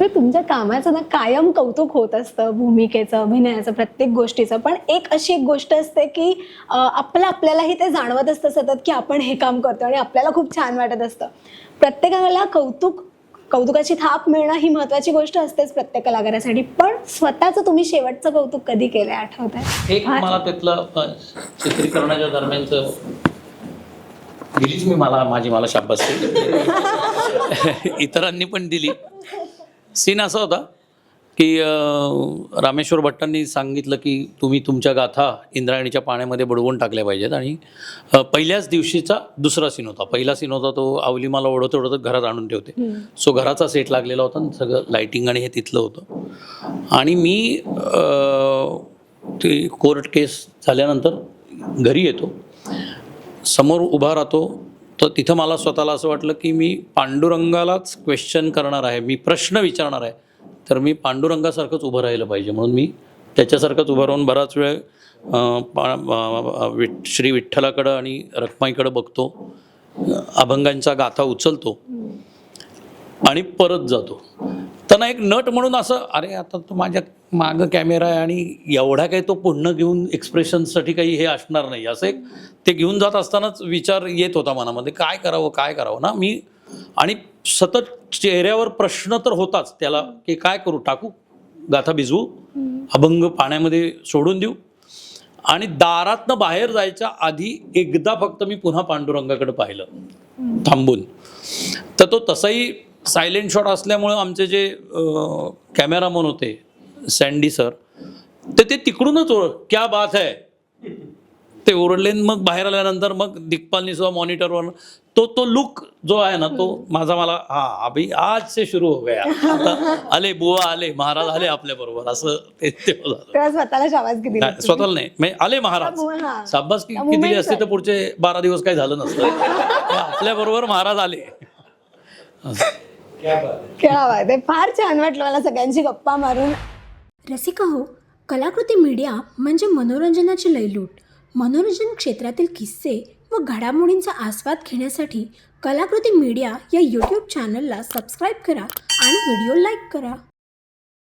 तर तुमच्या कामाचं ना कायम कौतुक होत असतं भूमिकेचं अभिनयाचं प्रत्येक गोष्टीचं. पण एक अशी एक गोष्ट असते की आपलं आपल्यालाही ते जाणवत असतं सतत की आपण हे काम करतो आणि आपल्याला खूप छान वाटत असतं. प्रत्येकाला कौतुक कौतुकाची थाप मिळणं ही महत्वाची गोष्ट असतेच प्रत्येक कलाकारासाठी पण स्वतःचं तुम्ही शेवटचं कौतुक कधी केलंय आठवत आहे एक मला त्यातलं चित्रीकरणाच्या दरम्यानचं दिलीच मी मला माझी मला शाबासकी. इतरांनी पण दिली. सीन असा होता की रामेश्वर भट्टांनी सांगितलं की तुम्ही तुमच्या गाथा इंद्रायणीच्या पाण्यामध्ये बुडवून टाकल्या पाहिजेत आणि पहिल्याच दिवशीचा दुसरा सीन होता. पहिला सीन होता तो आवली मला ओढत ओढत घरात आणून ठेवते. सो घराचा सेट लागलेला होता सगळं लाईटिंग आणि हे तिथलं होतं. आणि मी ते कोर्ट केस झाल्यानंतर घरी येतो. समोर उभा राहतो तर तिथं मला स्वतःला असं वाटलं की मी पांडुरंगालाच क्वेश्चन करणार आहे मी प्रश्न विचारणार आहे. तर मी पांडुरंगासारखंच उभं राहिलं पाहिजे म्हणून मी त्याच्यासारखंच उभं राहून बराच वेळ पा- विठ- श्री विठ्ठलाकडं आणि रखमाईकडं बघतो. अभंगांचा गाथा उचलतो. आणि परत जातो. त्यांना एक नट म्हणून असं अरे आता तो माझ्या मागं कॅमेरा आहे आणि एवढा काही तो पुढनं घेऊन एक्सप्रेशनसाठी काही हे असणार नाही. असं एक ते घेऊन जात असतानाच विचार येत होता मनामध्ये काय करावं काय करावं ना मी आणि सतत चेहऱ्यावर प्रश्न तर होताच त्याला की काय करू टाकू? गाथा भिजवू? अभंग पाण्यामध्ये सोडून देऊ आणि दारातनं बाहेर जायच्या आधी एकदा फक्त मी पुन्हा पांडुरंगाकडे पाहिलं थांबून. तर तो तसाही सायलेंट शॉट असल्यामुळं आमचे जे कॅमेरामन होते सँडी सर तर ते तिकडूनच ओळख क्या बात है. ते ओरडले मग बाहेर आल्यानंतर मग दिग्पालनी सुद्धा मॉनिटरवर तो तो लुक जो आहे ना तो माझा मला हा अभि आज से सुरू हो गया. आता आले बुवा आले महाराज आले आपल्या बरोबर असं ते ते स्वतःला किती नाही, स्वतःला नाही म्हणजे आले महाराज हा. शाब्बास की त्या दिली moment असते तर. पुढचे बारा दिवस काही झालं नसतं. आपल्या बरोबर महाराज आले. क्या बात आहे फार छान वाटलं मला सगळ्यांची गप्पा मारून. रसिका हो कलाकृती मीडिया म्हणजे मनोरंजनाची लयलूट. मनोरंजन क्षेत्रातील किस्से व घडामोडींचा आस्वाद घेण्यासाठी कलाकृती मीडिया या यूट्यूब चॅनलला सबस्क्राईब करा आणि व्हिडिओ लाईक करा.